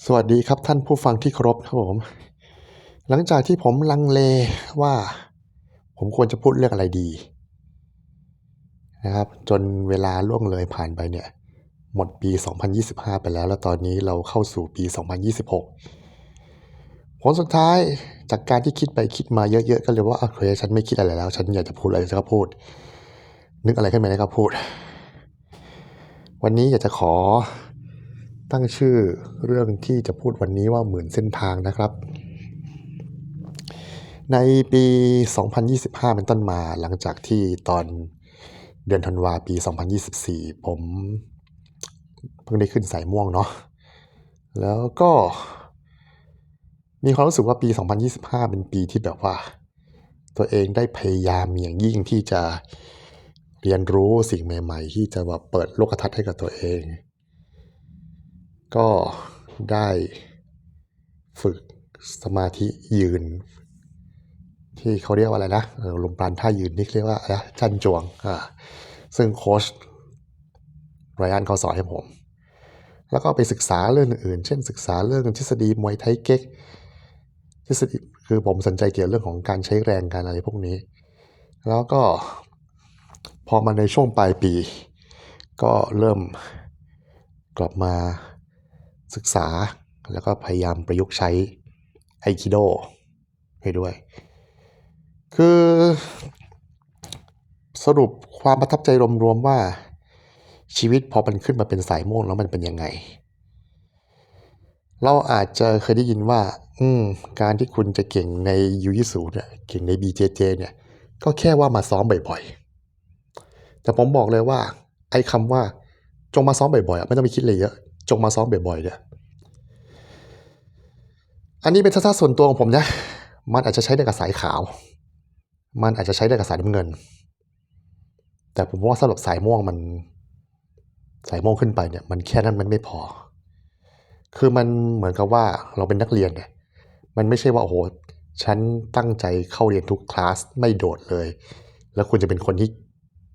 สวัสดีครับท่านผู้ฟังที่เคารพครับผม หลังจากที่ผมลังเลว่า ผมควรจะพูดเรื่องอะไรดี นะครับ จนเวลาล่วงเลยผ่านไปเนี่ย หมดปี 2025 ไปแล้ว แล้วตอนนี้เราเข้าสู่ปี 2026 ผลสุดท้ายจากการที่คิดไปคิดมาเยอะๆ ก็เลยว่าโอเคฉันไม่คิดอะไรแล้ว ฉันอยากจะพูดอะไรฉันก็พูด นึกอะไรขึ้นมาก็พูด วันนี้อยากจะขอ ตั้งชื่อเรื่องที่จะพูดวันนี้ว่าหมื่นเส้นทางนะครับ ในปี 2025 เป็นต้นมาหลังจากที่ตอนเดือนธันวาปี 2024 ผมเพิ่งได้ขึ้นสายม่วงเนาะแล้วก็ มีความรู้สึกว่าปี 2025 เป็นปีที่แบบว่า ตัวเองได้พยายามอย่างยิ่งที่จะเรียนรู้สิ่งใหม่ ๆ ที่จะแบบเปิดโลกทัศน์ให้กับตัวเอง ก็ได้ฝึกสมาธิยืน ที่เขาเรียกว่าอะไรนะลมปราณท่ายืนนี่เรียกว่าอะไรจันจวงอ่าซึ่งโค้ชไรอันเขาสอนให้ผม แล้วก็ไปศึกษาเรื่องอื่น เช่น ศึกษาเรื่องทฤษฎีมวยไทยเก๊กทฤษฎีคือผมสนใจเกี่ยวเรื่องของการใช้แรงการอะไรพวกนี้ แล้วก็พอมาในช่วงปลายปี ก็เริ่มกลับมา ศึกษาแล้วก็พยายามประยุกต์ใช้ไอคิโดให้ด้วย คือสรุปความประทับใจรวมๆว่าชีวิตพอมันขึ้นมาเป็นสายม่วงแล้วมันเป็นยังไง เราอาจจะเคยได้ยินว่า อืม การที่คุณจะเก่งในยูยิสูเนี่ยเก่งใน BJJ เนี่ย ก็แค่ว่ามาซ้อมบ่อยๆ แต่ผมบอกเลยว่า ไอ้คำว่าจงมาซ้อมบ่อยๆ ไม่ต้องไปคิดเลยเยอะ จงมาซ้อมบ่อยๆเนี่ยอันนี้เป็นทัศนส่วนตัวของผมนะ มันอาจจะใช้ได้กับสายขาว มันอาจจะใช้ได้กับสายน้ำเงิน แต่ผมว่าสำหรับสายม่วงมัน สายม่วงขึ้นไปเนี่ย มันแค่นั้นมันไม่พอ คือมันเหมือนกับว่าเราเป็นนักเรียนเนี่ย มันไม่ใช่ว่าโอ้โห ฉันตั้งใจเข้าเรียนทุกคลาสไม่โดดเลย แล้วคุณจะเป็นคนที่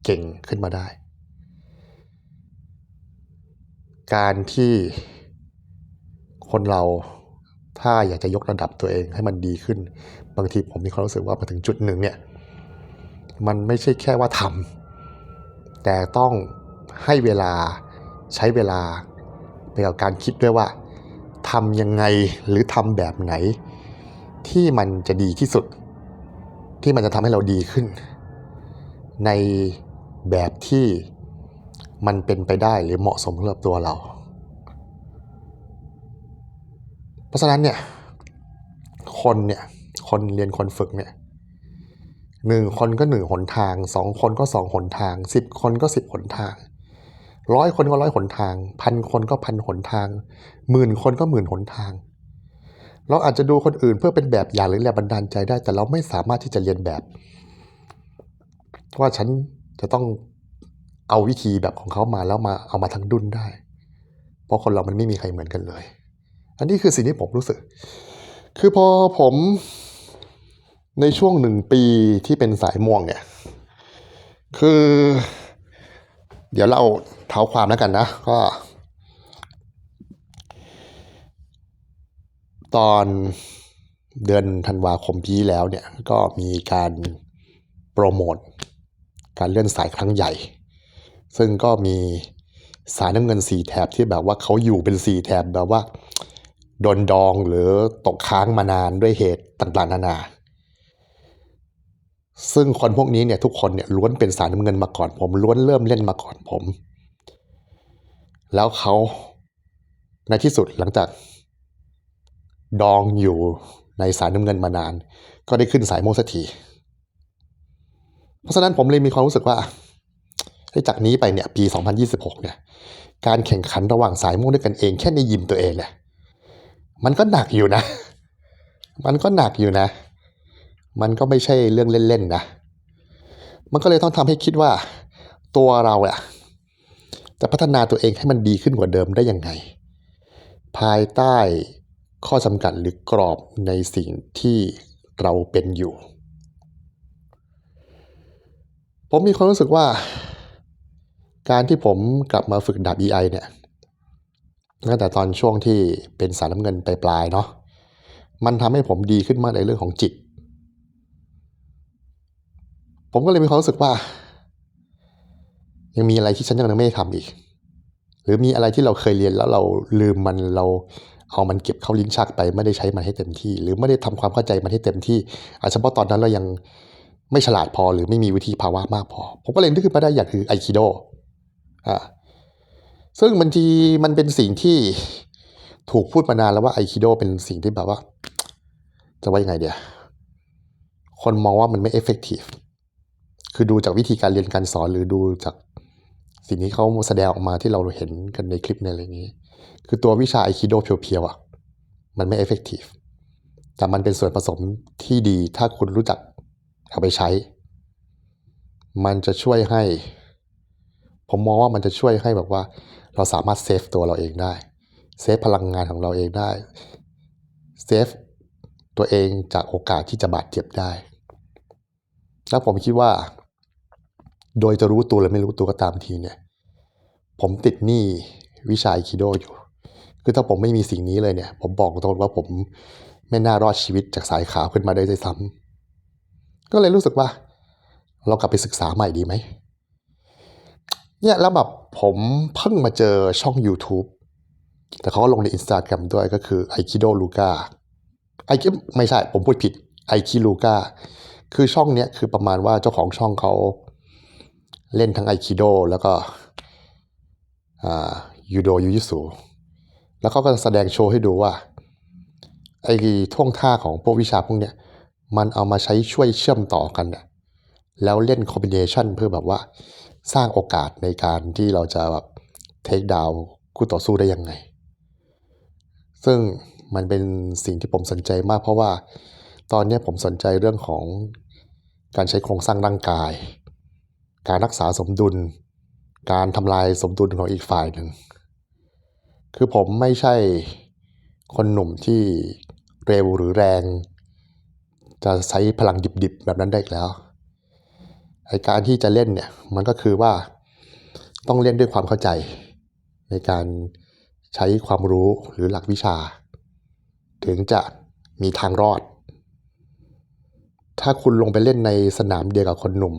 เก่งขึ้นมาได้ การที่คนเราถ้าอยากจะยกระดับตัวเองให้มันดีขึ้น บางทีผมมีความรู้สึกว่ามาถึงจุดหนึ่งเนี่ย มันไม่ใช่แค่ว่าทำแต่ต้องให้เวลาใช้เวลาไปกับการคิดด้วยว่าทำยังไงหรือทำแบบไหน ที่มันจะดีที่สุด ที่มันจะทำให้เราดีขึ้น ในแบบที่ มันเป็นไปได้หรือเหมาะสมสำหรับตัวเรา เพราะฉะนั้นเนี่ยคนเนี่ยคนเรียนคนฝึกเนี่ยหนึ่งคนก็หนึ่งหนทางสองคนก็สองหนทางสิบคนก็สิบหนทางร้อยคนก็ร้อยหนทางพันคนก็พันหนทางหมื่นคนก็หมื่นหนทาง เราอาจจะดูคนอื่นเพื่อเป็นแบบอย่างหรือแรงบันดาลใจได้ แต่เราไม่สามารถที่จะเรียนแบบ ว่าฉันจะต้อง เอาวิธีแบบของเขามาแล้วมาเอามาทั้งดุนได้ เพราะคนเรามันไม่มีใครเหมือนกันเลย อันนี้คือสิ่งที่ผมรู้สึก คือพอผมในช่วงหนึ่งปีที่เป็นสายม่วงเนี่ย คือ เดี๋ยวเราเท้าความแล้วกันนะ ก็ ตอนเดือนธันวาคมปีแล้วเนี่ย ก็มีการโปรโมทการเลื่อนสายครั้งใหญ่ ซึ่งก็มีสายน้ำเงินสี่แถบที่แบบว่าเขาอยู่เป็นสี่แถบแบบว่าโดนดองหรือตกค้างมานานด้วยเหตุต่างๆนานา ซึ่งคนพวกนี้เนี่ยทุกคนเนี่ยล้วนเป็นสายน้ำเงินมาก่อนผมล้วนเริ่มเล่นมาก่อนผม แล้วเขาในที่สุดหลังจาก ดองอยู่ในสายน้ำเงินมานาน ก็ได้ขึ้นสายโมสักทีเพราะฉะนั้นผมเลยมีความรู้สึกว่า จากนี้ไปเนี่ยปี 2026 เนี่ยการแข่งขันระหว่างสายม่งด้วยกันเองแค่ในยิมตัวเองเนี่ยมันก็หนักอยู่นะ มันก็หนักอยู่นะ มันก็ไม่ใช่เรื่องเล่นๆนะ มันก็เลยต้องทำให้คิดว่า ตัวเราอะจะพัฒนาตัวเองให้มันดีขึ้นกว่าเดิมได้ยังไง ภายใต้ข้อจำกัดหรือกรอบในสิ่งที่เราเป็นอยู่ ผมมีความรู้สึกว่า การที่ผมกลับมาฝึกดาบ EI เนี่ยตั้งแต่ตอนช่วงที่เป็นสายน้ำเงินปลายๆเนาะมันทำให้ผมดีขึ้นมากในเรื่องของจิต ผมก็เลยมีความรู้สึกว่า ยังมีอะไรที่ฉันยังไม่ได้ทำอีก หรือมีอะไรที่เราเคยเรียนแล้วเราลืมมันเราเอามันเก็บเข้าลิ้นชักไปไม่ได้ใช้มันให้เต็มที่ หรือไม่ได้ทำความเข้าใจมันให้เต็มที่อาจจะเฉพาะตอนนั้นเรายังไม่ฉลาดพอหรือไม่มีวิธีภาวะมากพอ ผมก็เลยนึกขึ้นมาได้อย่างคือไอคิโด อ่าซึ่งบางทีมันเป็นสิ่งที่ถูกพูดมานานแล้วว่าไอคิโดเป็นสิ่งที่แบบว่า จะว่ายังไงเดียคนมองว่ามันไม่เอฟเฟกตีฟคือดูจากวิธีการเรียนการสอนหรือดูจากสิ่งที่เขาแสดงออกมาที่เราเห็นกันในคลิปในอะไรอย่างนี้ คือตัววิชาไอคิโดเพียวๆอะ มันไม่เอฟเฟกตีฟแต่มันเป็นส่วนผสมที่ดีถ้าคุณรู้จักเอาไปใช้ มันจะช่วยให้ ผมมองว่ามันจะช่วยให้แบบว่า เราสามารถเซฟตัวเราเองได้ เซฟพลังงานของเราเองได้ เซฟตัวเองจากโอกาสที่จะบาดเจ็บได้ แล้วผมคิดว่า โดยจะรู้ตัวหรือไม่รู้ตัวก็ตามทีเนี่ย ผมติดหนี้วิชาไอคิโดอยู่ คือถ้าผมไม่มีสิ่งนี้เลยเนี่ย ผมบอกตรงว่าผมไม่น่ารอดชีวิตจากสายขาวขึ้นมาได้ด้วยซ้ำก็เลยรู้สึกว่า เรากลับไปศึกษาใหม่ดีไหม เนี่ยแล้วแบบผมเพิ่งมาเจอช่อง YouTube แต่เขาก็ลงใน Instagram ด้วยก็คือ Aikido Luca ไอคิไม่ใช่ผมพูดผิด Aiki Luca คือช่องเนี้ยคือประมาณว่าเจ้าของช่องเขาเล่นทั้ง Aikido แล้วก็ยูโดยูยิสุแล้วเขาก็แสดงโชว์ให้ดูว่าไอ้ท่วงท่าของพวกวิชาพวกเนี้ยมันเอามาใช้ช่วยเชื่อมต่อกันน่ะแล้วเล่นคอมบิเนชันเพื่อแบบว่า สร้างโอกาสในการที่เราจะแบบเทคดาวคู่ต่อสู้ได้ยังไง ซึ่งมันเป็นสิ่งที่ผมสนใจมากเพราะว่าตอนนี้ผมสนใจเรื่องของการใช้โครงสร้างร่างกาย การรักษาสมดุล การทำลายสมดุลของอีกฝ่ายหนึ่ง คือผมไม่ใช่คนหนุ่มที่เร็วหรือแรง จะใช้พลังดิบๆ แบบนั้นได้อีกแล้ว ไอการที่จะเล่นเนี่ยมันก็คือว่าต้องเล่นด้วยความเข้าใจ ในการใช้ความรู้หรือหลักวิชา ถึงจะมีทางรอด ถ้าคุณลงไปเล่นในสนามเดียวกับคนหนุ่ม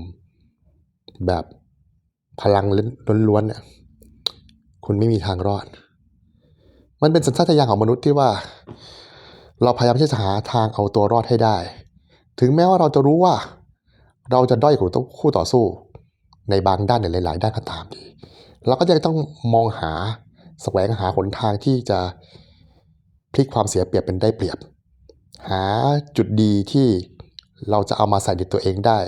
แบบพลังล้วนๆเนี่ยคุณไม่มีทางรอด มันเป็นสัญชาตญาณของมนุษย์ที่ว่า เราพยายามที่จะหาทางเอาตัวรอดให้ได้ ถึงแม้ว่าเราจะรู้ว่า เราจะด้อยกว่าคู่ต่อสู้ ในบางด้านในหลาย ๆ ด้านก็ตามดีเราก็จะต้องมองหาแสวงหาหนทางที่จะพลิกความเสียเปรียบเป็นได้เปรียบ หาจุดดีที่เราจะเอามาใส่ในตัวเองได้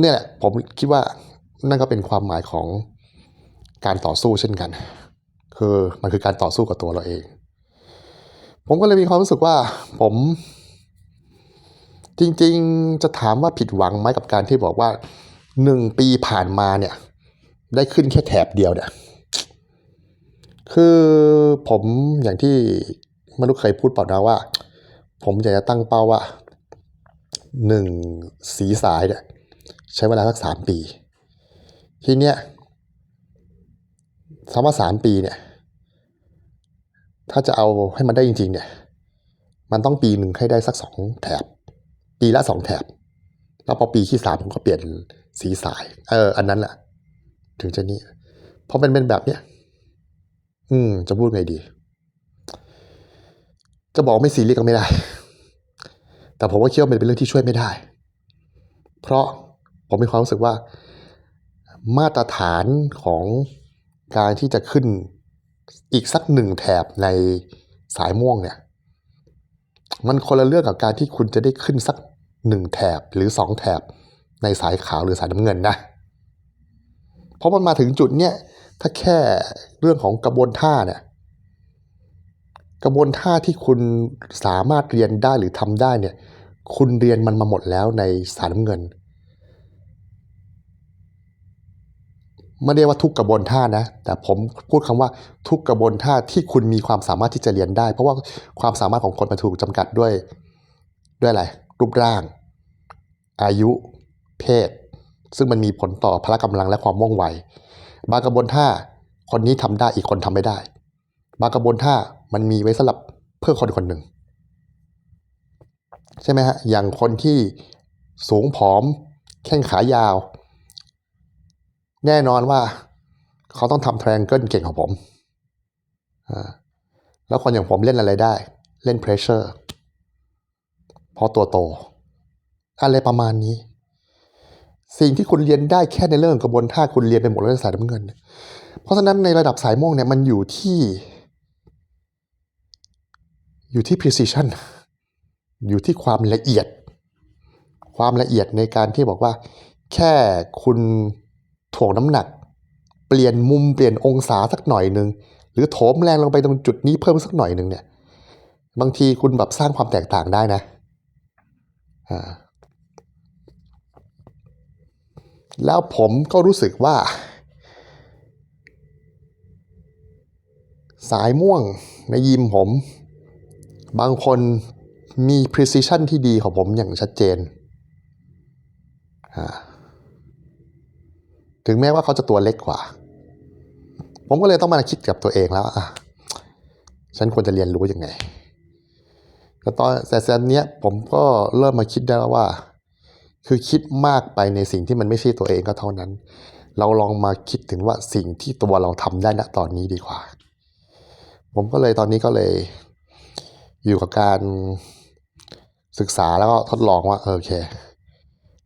เนี่ยแหละผมคิดว่านั่นก็เป็นความหมายของการต่อสู้เช่นกัน คือมันคือการต่อสู้กับตัวเราเอง ผมก็เลยมีความรู้สึกว่าผม จริงๆ จะถามว่าผิดหวังไหมกับการที่บอกว่าหนึ่งปีผ่านมาเนี่ย ได้ขึ้นแค่แถบเดียวเนี่ยคือผมอย่างที่มนุษย์เคยพูดเปล่านะว่า ผมอยากจะตั้งเป้าว่าหนึ่งสีสายเนี่ยใช้เวลาสักสามปี ทีเนี้ยคำว่าสามปีเนี่ย ถ้าจะเอาให้มันได้จริง ๆ เนี่ย มันต้องปีหนึ่งให้ได้สักสองแถบ ปีละสองแถบ แล้วพอปีที่สามผมก็เปลี่ยนสีสาย เออ อันนั้นแหละถึงจะนี่พอเป็นเป็นแบบเนี้ยอืม จะพูดไงดี จะบอกไม่ซีเรียสก็ไม่ได้ แต่ผมว่าเชื่อว่ามันเป็นเรื่องที่ช่วยไม่ได้ เพราะผมมีความรู้สึกว่า มาตรฐานของการที่จะขึ้นอีกสักหนึ่งแถบในสายม่วงเนี่ย มันคนละเรื่องกับการที่คุณจะได้ขึ้นสักหนึ่งแถบหรือสองแถบในสายขาวหรือสายน้ำเงินนะ เพราะมันมาถึงจุดเนี้ยถ้าแค่เรื่องของกระบวนท่าเนี่ยกระบวนท่าที่คุณสามารถเรียนได้หรือทำได้เนี่ย คุณเรียนมันมาหมดแล้วในสายน้ำเงิน ไม่ได้ว่าทุกกระบวนท่านะ แต่ผมพูดคำว่าทุกกระบวนท่าที่คุณมีความสามารถที่จะเรียนได้ เพราะว่าความสามารถของคนมันถูกจำกัดด้วย ด้วยอะไร รูปร่าง อายุ เพศ ซึ่งมันมีผลต่อพละกำลังและความว่องไว บางกระบวนท่าคนนี้ทำได้อีกคนทำไม่ได้ บางกระบวนท่ามันมีไว้สำหรับเพื่อคนคนหนึ่ง ใช่ไหมฮะอย่างคนที่สูงผอม แข้งขายาว แน่นอนว่าเขาต้องทำ triangle เก่งของผม แล้วคนอย่างผมเล่นอะไรได้ เล่น pressure เพราะตัวโต อะไรประมาณนี้ สิ่งที่คุณเรียนได้แค่ในเรื่องกระบวนท่าคุณเรียนไปหมดแล้วในสายน้ำเงิน เพราะฉะนั้นในระดับสายม่วงเนี่ยมันอยู่ที่อยู่ที่ precision อยู่ที่ความละเอียด ความละเอียดในการที่บอกว่า แค่คุณ ถ่วงน้ำหนัก เปลี่ยนมุมเปลี่ยนองศาสักหน่อยหนึ่งหรือโถมแรงลงไปตรงจุดนี้เพิ่มสักหน่อยหนึ่งเนี่ย บางทีคุณแบบสร้างความแตกต่างได้นะอ่าแล้วผมก็รู้สึกว่า สายม่วงในยิมผม บางคนมี precision ที่ดีของผมอย่างชัดเจนอ่า ถึงแม้ว่าเขาจะตัวเล็กกว่า ผมก็เลยต้องมาคิดกับตัวเองแล้วอะฉันควรจะเรียนรู้ยังไงแต่ตอนแต่ตอนเนี้ยผมก็เริ่มมาคิดได้แล้วว่า คือคิดมากไปในสิ่งที่มันไม่ใช่ตัวเองก็เท่านั้น เราลองมาคิดถึงว่าสิ่งที่ตัวเราทำได้ณตอนนี้ดีกว่า ผมก็เลยตอนนี้ก็เลย อยู่กับการศึกษาแล้วก็ทดลองว่าเออโอเค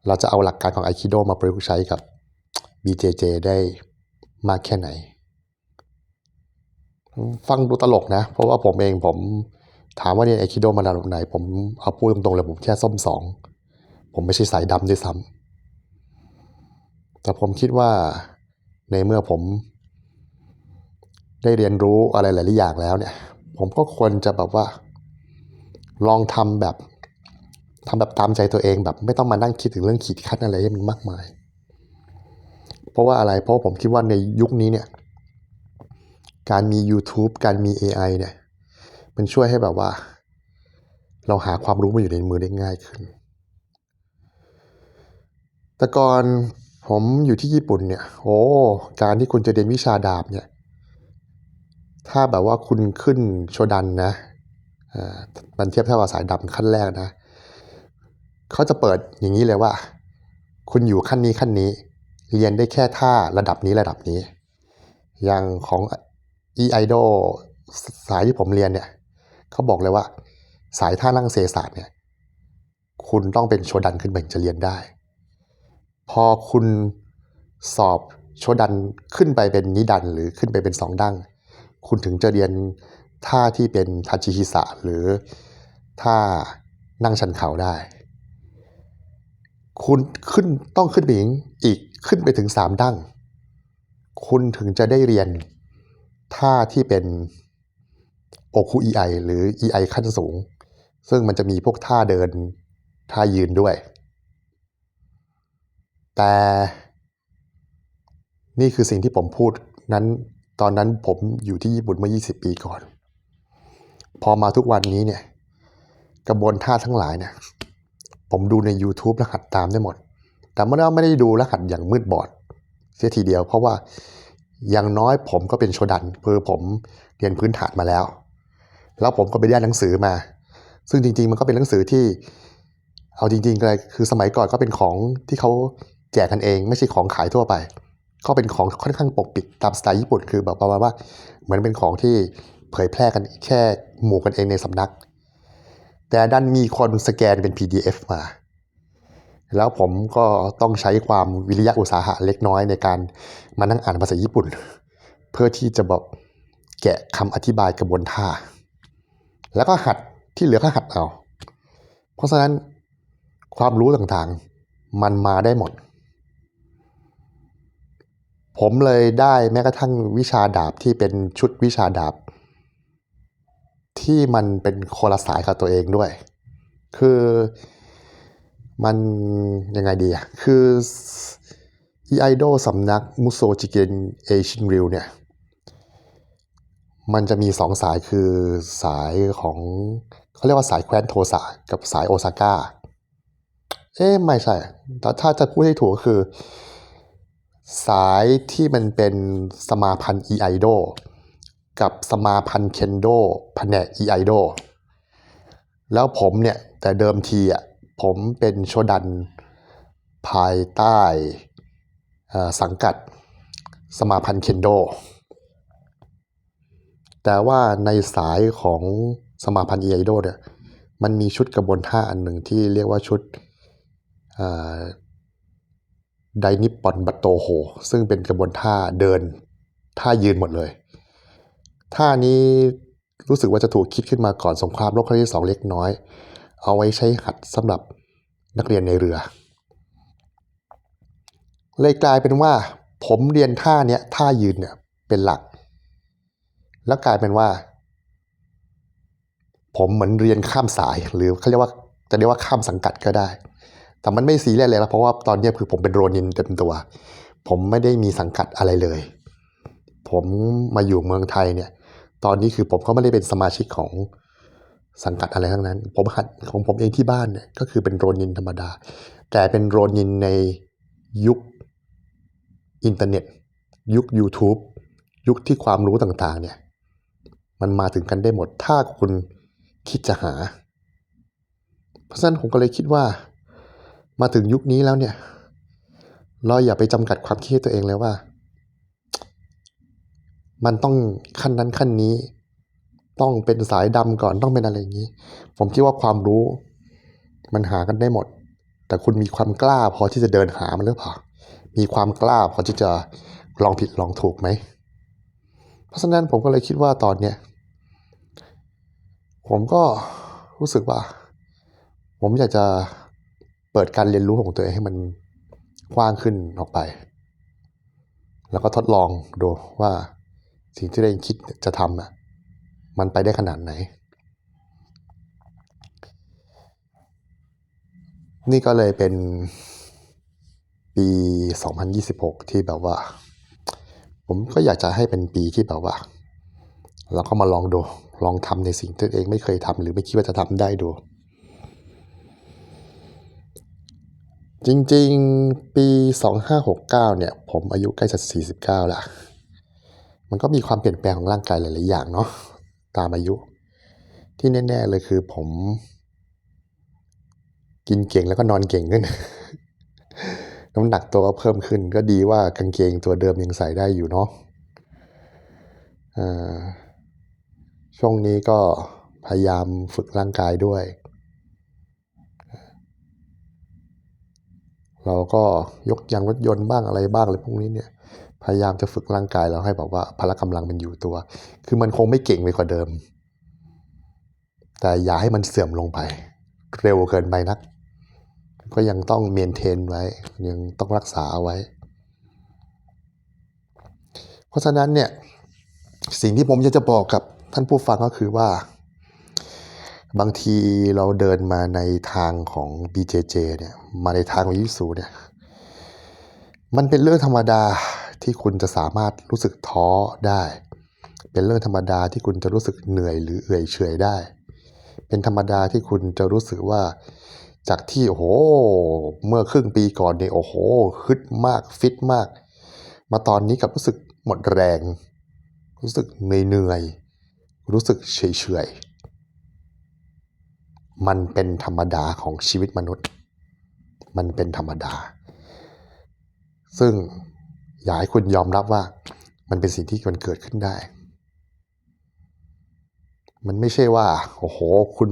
เราจะเอาหลักการของไอคิโดมาประยุกต์ใช้กับ BJJ ได้มากแค่ไหน ฟังดูตลกนะ เพราะว่าผมเองผมถามว่าเนี่ยไอคิโดมาระดับไหน ผมเอาพูดตรงๆเลยผมแค่ส้มสอง ผมไม่ใช่สายดำด้วยซ้ำแต่ผมคิดว่าในเมื่อผมได้เรียนรู้อะไรหลายๆอย่างแล้วเนี่ย ผมก็ควรจะแบบว่า ลองทำแบบทำแบบตามใจตัวเองแบบ ไม่ต้องมานั่งคิดถึงเรื่องขีดขั้นอะไรให้มันมากมาย เพราะว่าอะไร เพราะผมคิดว่าในยุคนี้เนี่ย การมี YouTube การมี AI เนี่ย มันช่วยให้แบบว่า เราหาความรู้มาอยู่ในมือได้ง่ายขึ้น แต่ก่อนผมอยู่ที่ญี่ปุ่นเนี่ย โอ้ การที่คุณจะเรียนวิชาดาบเนี่ย ถ้าแบบว่าคุณขึ้นโชดันนะอ่ามันเทียบเท่ากับสายดำขั้นแรกนะ เขาจะเปิดอย่างนี้เลยว่า คุณอยู่ขั้นนี้ขั้นนี้ เรียนได้แค่ท่าระดับนี้ระดับนี้ อย่างของ e i d o สายที่ผมเรียนเนี่ยเขาบอกเลยว่า สายท่านั่งเซศาสตร์เนี่ยคุณต้องเป็นโชดันขึ้นไปถึงจะเรียนได้ พอคุณสอบโชดันขึ้นไปเป็นนิดันหรือขึ้นไปเป็นสองดั้งคุณถึงจะเรียนท่าที่เป็นทาจิฮิสะหรือท่านั่งชันเข่าได้ คุณขึ้นต้องขึ้นไปอีก ขึ้นไปถึงสามดั้ง คุณถึงจะได้เรียนท่าที่เป็นโอคุ EI หรือ EI ขั้นสูง ซึ่งมันจะมีพวกท่าเดิน ท่ายืนด้วย แต่นี่คือสิ่งที่ผมพูดนั้นตอนนั้นผมอยู่ที่ญี่ปุ่นเมื่อ 20 ปีก่อน พอมาทุกวันนี้เนี่ย กระบวนท่าทั้งหลายเนี่ย ผมดูใน YouTube แล้วหัดตามได้หมด แต่ไม่ได้ไม่ได้ดูแล้วหัดอย่างมืดบอด เสียทีเดียว เพราะว่าอย่างน้อยผมก็เป็นโชดันคือผมเรียนพื้นฐานมาแล้ว แล้วผมก็ไปได้หนังสือมา ซึ่งจริง ๆ มันก็เป็นหนังสือที่ เอาจริงๆเลยคือสมัยก่อนก็เป็นของที่เขาแจกกันเอง ไม่ใช่ของขายทั่วไปก็เป็นของค่อนข้างปกปิดตามสไตล์ญี่ปุ่นคือแบบประมาณว่า เหมือนเป็นของที่เผยแพร่กันแค่หมู่กันเองในสำนัก แต่ดันมีคนสแกนเป็น PDF มา แล้วผมก็ต้องใช้ความวิริยะอุตสาหะเล็กน้อยในการมานั่งอ่านภาษาญี่ปุ่น เพื่อที่จะแบบแกะคำอธิบายกระบวนท่า แล้วก็หัดที่เหลือก็หัดเอา เพราะฉะนั้นความรู้ต่างๆ มันมาได้หมด ผมเลยได้แม้กระทั่งวิชาดาบที่เป็นชุดวิชาดาบ ที่มันเป็นคนละสายกับตัวเองด้วย คือ มันยังไงดีอะคืออีไอดอลสำนักมุโซจิเกนเอชินริวเนี่ย มันจะมีสองสายคือสายของเขาเรียกว่าสายแคว้นโทสะกับสายโอซาก้า เอ๊ะไม่ใช่ แต่ถ้าจะพูดให้ถูกก็คือ สายที่มันเป็นสมาพันธ์ eido กับสมาพันธ์เคนโดแผนก eido แล้วผมเนี่ย แต่เดิมทีอะ ผมเป็นโชดันภายใต้สังกัดสมาพันธ์เคนโด แต่ว่าในสายของสมาพันธ์ e-idol เนี่ยมันมีชุดกระบวนท่าอันหนึ่งที่เรียกว่าชุดไดนิปปอนบัตโตโฮซึ่งเป็นกระบวนท่าเดินท่ายืนหมดเลย ท่านี้รู้สึกว่าจะถูกคิดขึ้นมาก่อนสงครามโลกครั้งที่สองเล็กน้อย เอาไว้ใช้หัดสำหรับนักเรียนในเรือ เลยกลายเป็นว่า ผมเรียนท่าเนี้ยท่ายืนเนี่ยเป็นหลัก แล้วกลายเป็นว่า ผมเหมือนเรียนข้ามสายหรือเขาเรียกว่าจะเรียกว่าข้ามสังกัดก็ได้ แต่มันไม่ซีเรียสเลยนะเพราะว่าตอนนี้คือผมเป็นโรนินเต็มตัว ผมไม่ได้มีสังกัดอะไรเลย ผมมาอยู่เมืองไทยเนี่ย ตอนนี้คือผมก็ไม่ได้เป็นสมาชิกของ สังกัดอะไรทั้งนั้น ผมหัดของผมเองที่บ้านเนี่ยก็คือเป็นโรนินธรรมดา แต่เป็นโรนินในยุคอินเทอร์เน็ต ยุค YouTube ยุคที่ความรู้ต่างๆเนี่ยมันมาถึงกันได้หมดถ้าคุณคิดจะหา เพราะฉะนั้นผมก็เลยคิดว่า มาถึงยุคนี้แล้วเนี่ย เราอย่าไปจำกัดความคิดตัวเองเลยว่า มันต้องขั้นนั้นขั้นนี้ ต้องเป็นสายดำก่อนต้องเป็นอะไรอย่างนี้ ผมคิดว่าความรู้ มันหากันได้หมด แต่คุณมีความกล้าพอที่จะเดินหามันหรือเปล่ามีความกล้าพอที่จะลองผิดลองถูกไหม เพราะฉะนั้นผมก็เลยคิดว่าตอนเนี้ยผมก็รู้สึกว่า ผมอยากจะเปิดการเรียนรู้ของตัวเองให้มันกว้างขึ้นออกไป แล้วก็ทดลองดูว่าสิ่งที่เราคิดจะทำอะ มันไปได้ขนาดไหน นี่ก็เลยเป็นปี 2026 ที่แบบว่า ผมก็อยากจะให้เป็นปีที่แบบว่า เราก็มาลองดู ลองทำในสิ่งที่ตัวเองไม่เคยทำหรือไม่คิดว่าจะทำได้ดู จริงๆ ปี 2569 เนี่ย ผมอายุใกล้จะ 49 แล้วมันก็มีความเปลี่ยนแปลงของร่างกายหลาย ๆ อย่างเนาะ ตามอายุ ที่แน่ๆเลยคือผม กินเก่งแล้วก็นอนเก่งขึ้น น้ำหนักตัวก็เพิ่มขึ้น ก็ดีว่ากางเกงตัวเดิมยังใส่ได้อยู่เนาะช่วงนี้ก็พยายามฝึกร่างกายด้วย เราก็ยกยางรถยนต์บ้างอะไรบ้างอะไรพวกนี้เนี่ย พยายามจะฝึกร่างกายเราให้แบบว่าพละกำลังมันอยู่ตัว คือมันคงไม่เก่งไปกว่าเดิม แต่อย่าให้มันเสื่อมลงไป เร็วเกินไปนัก ก็ยังต้องเมนเทนไว้ ยังต้องรักษาเอาไว้ เพราะฉะนั้นเนี่ย สิ่งที่ผมอยากจะบอกกับท่านผู้ฟังก็คือว่า บางทีเราเดินมาในทางของ BJJ เนี่ย มาในทางของยิสูเนี่ย มันเป็นเรื่องธรรมดา ที่คุณจะสามารถรู้สึกท้อได้ เป็นเรื่องธรรมดาที่คุณจะรู้สึกเหนื่อยหรือเอื่อยเฉยได้ เป็นธรรมดาที่คุณจะรู้สึกว่าจากที่โอ้โห เมื่อครึ่งปีก่อนเนี่ยโอ้โหฮึดมากฟิตมาก มาตอนนี้กับรู้สึกหมดแรง รู้สึกเหนื่อยเหนื่อยรู้สึกเฉยเฉยมันเป็นธรรมดาของชีวิตมนุษย์ มันเป็นธรรมดา ซึ่ง อยากให้คุณยอมรับว่ามันเป็นสิ่งที่มันเกิดขึ้นได้ มันไม่ใช่ว่า โอ้โห คุณ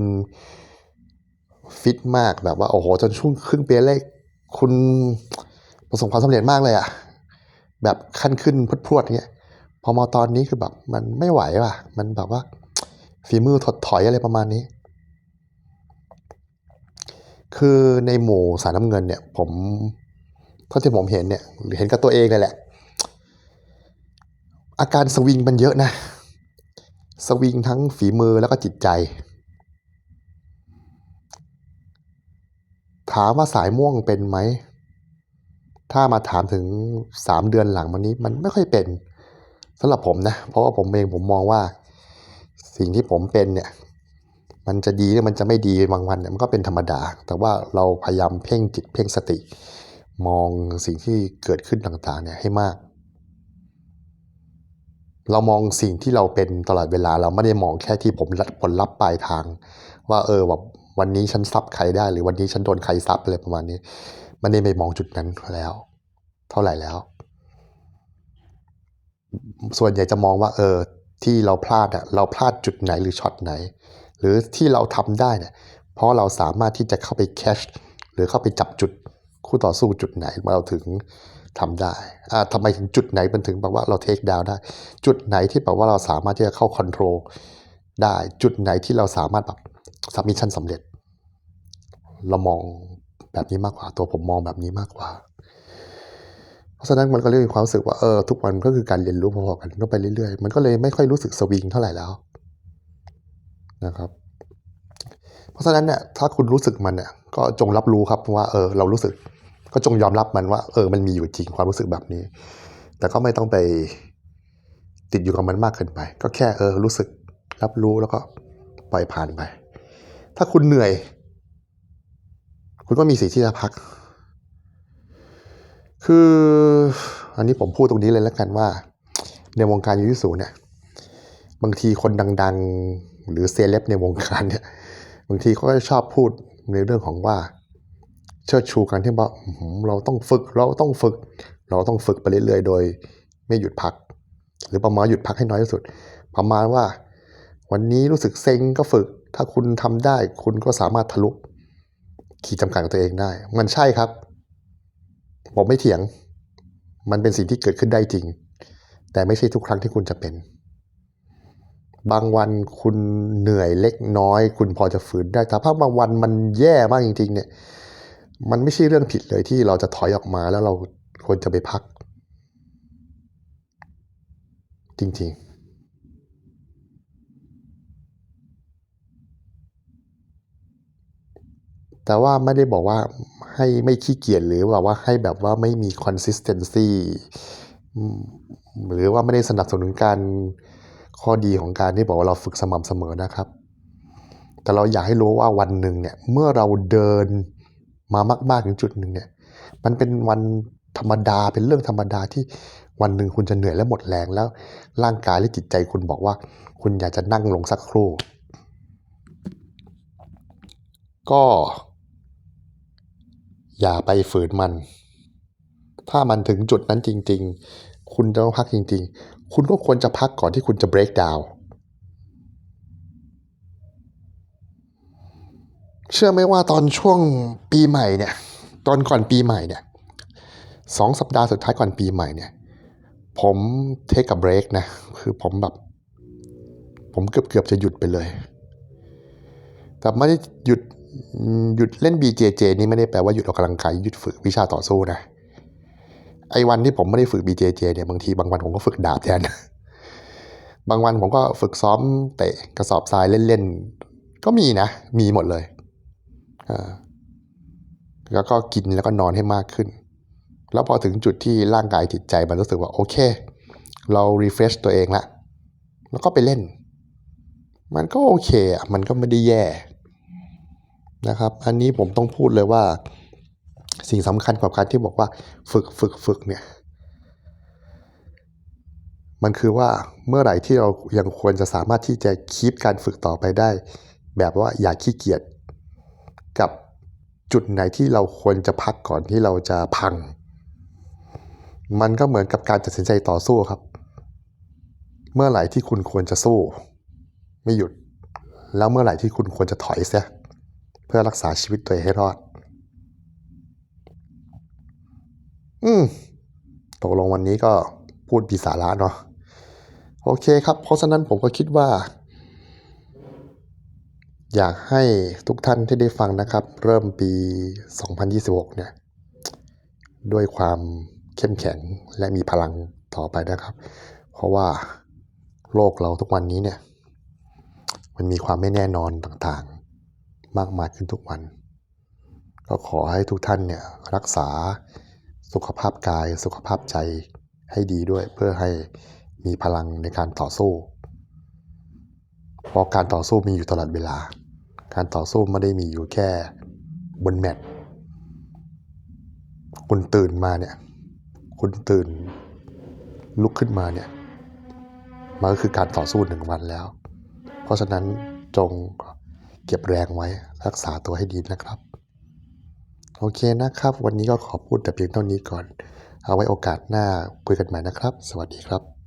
ฟิตมากแบบว่า โอ้โห จนช่วงครึ่งปีแรกคุณประสบความสำเร็จมากเลยอะแบบขั้นขึ้นพรวดๆเงี้ยพอมาตอนนี้คือแบบมันไม่ไหวว่ะ มันแบบว่าฝีมือถดถอยอะไรประมาณนี้ คือในหมู่สารน้ำเงินเนี่ย ผม เท่าที่ผมเห็นเนี่ยหรือเห็นกับตัวเองเลยแหละ อาการสวิงมันเยอะนะ สวิงทั้งฝีมือแล้วก็จิตใจ ถามว่าสายม่วงเป็นไหม ถ้ามาถามถึงสามเดือนหลังวันนี้มันไม่ค่อยเป็นสำหรับผมนะ เพราะว่าผมเองผมมองว่า สิ่งที่ผมเป็นเนี่ยมันจะดีหรือมันจะไม่ดีบางวันเนี่ยมันก็เป็นธรรมดา แต่ว่าเราพยายามเพ่งจิตเพ่งสติ มองสิ่งที่เกิดขึ้นต่างๆเนี่ยให้มาก เรามองสิ่งที่เราเป็นตลอดเวลาเราไม่ได้มองแค่ที่ผมรับผลลัพธ์ปลายทาง ว่าเออแบบวันนี้ฉันซับใครได้ หรือวันนี้ฉันโดนใครซับอะไรประมาณนี้ไม่ได้ไปมองจุดนั้นแล้ว เท่าไหร่แล้ว ส่วนใหญ่จะมองว่า เออ ที่เราพลาดอะเราพลาดจุดไหนหรือช็อตไหน หรือที่เราทำได้เนี่ยเพราะเราสามารถที่จะเข้าไปแคชหรือเข้าไปจับจุด คู่ต่อสู้จุดไหนเราถึงทำได้อ่าทำไมถึงจุดไหนมันถึงแบบว่าเราเทคดาวได้ จุดไหนที่แบบว่าเราสามารถที่จะเข้าคอนโทรลได้ จุดไหนที่เราสามารถแบบซับมิชันสำเร็จ เรามองแบบนี้มากกว่าตัวผมมองแบบนี้มากกว่า เพราะฉะนั้นมันก็เลยมีความรู้สึกว่าเออทุกวันก็คือการเรียนรู้พอๆกันก็ไปเรื่อยๆ มันก็เลยไม่ค่อยรู้สึกสวิงเท่าไหร่แล้วนะครับ เพราะฉะนั้นเนี่ยถ้าคุณรู้สึกมันเนี่ยก็จงรับรู้ครับว่าเออเรารู้สึก ก็จงยอมรับมันว่า เออมันมีอยู่จริงความรู้สึกแบบนี้ แต่ก็ไม่ต้องไปติดอยู่กับมันมากเกินไป ก็แค่เออรู้สึกรับรู้แล้วก็ปล่อยผ่านไป ถ้าคุณเหนื่อย คุณก็มีสิทธิ์ที่จะพัก คืออันนี้ผมพูดตรงนี้เลยแล้วกันว่า ในวงการยูยิสูเนี่ยบางทีคนดัง ๆ หรือเซเลบในวงการเนี่ยบางทีเขาก็ชอบพูดในเรื่องของว่า เชิดชูกันที่ว่าเราต้องฝึกเราต้องฝึก เราต้องฝึกไปเรื่อยๆโดย ไม่หยุดพัก หรือประมาณหยุดพักให้น้อยที่สุด ประมาณว่า วันนี้รู้สึกเซ็งก็ฝึก ถ้าคุณทำได้ คุณก็สามารถทะลุขีดจำกัดของตัวเองได้ มันใช่ครับผมไม่เถียง มันเป็นสิ่งที่เกิดขึ้นได้จริง แต่ไม่ใช่ทุกครั้งที่คุณจะเป็น บางวันคุณเหนื่อยเล็กน้อย คุณพอจะฝืนได้ แต่ถ้าบางวันมันแย่มากจริง ๆ เนี่ย มันไม่ใช่เรื่องผิดเลยที่เราจะถอยออกมาแล้วเราควรจะไปพัก จริง ๆแต่ว่าไม่ได้บอกว่าให้ไม่ขี้เกียจหรือแบบว่าให้แบบว่าไม่มี consistency หรือว่าไม่ได้สนับสนุนการข้อดีของการที่บอกว่าเราฝึกสม่ำเสมอนะครับ แต่เราอยากให้รู้ว่าวันหนึ่งเนี่ยเมื่อเราเดิน มามากๆถึงจุดหนึ่งเนี่ย มันเป็นวันธรรมดาเป็นเรื่องธรรมดาที่วันหนึ่งคุณจะเหนื่อยและหมดแรงแล้ว ร่างกายและจิตใจคุณบอกว่า คุณอยากจะนั่งลงสักครู่ ก็ อย่าไปฝืนมัน ถ้ามันถึงจุดนั้นจริง ๆ คุณจะต้องพักจริง ๆ คุณก็ควรจะพักก่อนที่คุณจะ break down เชื่อไหมว่าตอนช่วงปีใหม่เนี่ย ตอนก่อนปีใหม่เนี่ยสองสัปดาห์สุดท้ายก่อนปีใหม่เนี่ย ผมเทคกับเบรกนะ คือผมแบบ ผมเกือบเกือบจะหยุดไปเลย แต่ไม่ได้หยุดหยุดเล่น BJJ นี่ไม่ได้แปลว่าหยุดออกกำลังกายหยุดฝึกวิชาต่อสู้นะไอ้วันที่ผมไม่ได้ฝึก BJJ เนี่ยบางทีบางวันผมก็ฝึกดาบแทน บางวันผมก็ฝึกซ้อมเตะกระสอบทรายเล่นๆ ก็มีนะ มีหมดเลย แล้วก็กินแล้วก็นอนให้มากขึ้น แล้วพอถึงจุดที่ร่างกายจิตใจมันรู้สึกว่าโอเค เรา refresh ตัวเองละ แล้วก็ไปเล่น มันก็โอเคอะ มันก็ไม่ได้แย่นะครับ อันนี้ผมต้องพูดเลยว่า สิ่งสำคัญกับการที่บอกว่าฝึกฝึกฝึกเนี่ย มันคือว่าเมื่อไหร่ที่เรายังควรจะสามารถที่จะคีปการฝึกต่อไปได้ แบบว่าอย่าขี้เกียจ จุดไหนที่เราควรจะพักก่อนที่เราจะพัง มันก็เหมือนกับการตัดสินใจต่อสู้ครับ เมื่อไหร่ที่คุณควรจะสู้ ไม่หยุด แล้วเมื่อไหร่ที่คุณควรจะถอยเสียเพื่อรักษาชีวิตตัวเองให้รอด อืมตกลงวันนี้ก็พูดปีสาระเนาะโอเคครับ เพราะฉะนั้นผมก็คิดว่า อยากให้ทุกท่านที่ได้ฟังนะครับ เริ่มปี 2026 เนี่ย ด้วยความเข้มแข็งและมีพลังต่อไปนะครับ เพราะว่าโลกเราทุกวันนี้เนี่ย มันมีความไม่แน่นอนต่างๆ มากมายขึ้นทุกวัน ก็ขอให้ทุกท่านเนี่ยรักษาสุขภาพกายสุขภาพใจให้ดีด้วย เพื่อให้มีพลังในการต่อสู้ เพราะการต่อสู้มีอยู่ตลอดเวลา การต่อสู้ไม่ได้มีอยู่แค่บนแมตช์คุณตื่นมาเนี่ย คุณตื่นลุกขึ้นมาเนี่ย มันก็คือการต่อสู้หนึ่งวันแล้ว เพราะฉะนั้นจงเก็บแรงไว้รักษาตัวให้ดีนะครับ โอเคนะครับ วันนี้ก็ขอพูดแต่เพียงเท่านี้ก่อน เอาไว้โอกาสหน้าคุยกันใหม่นะครับ สวัสดีครับ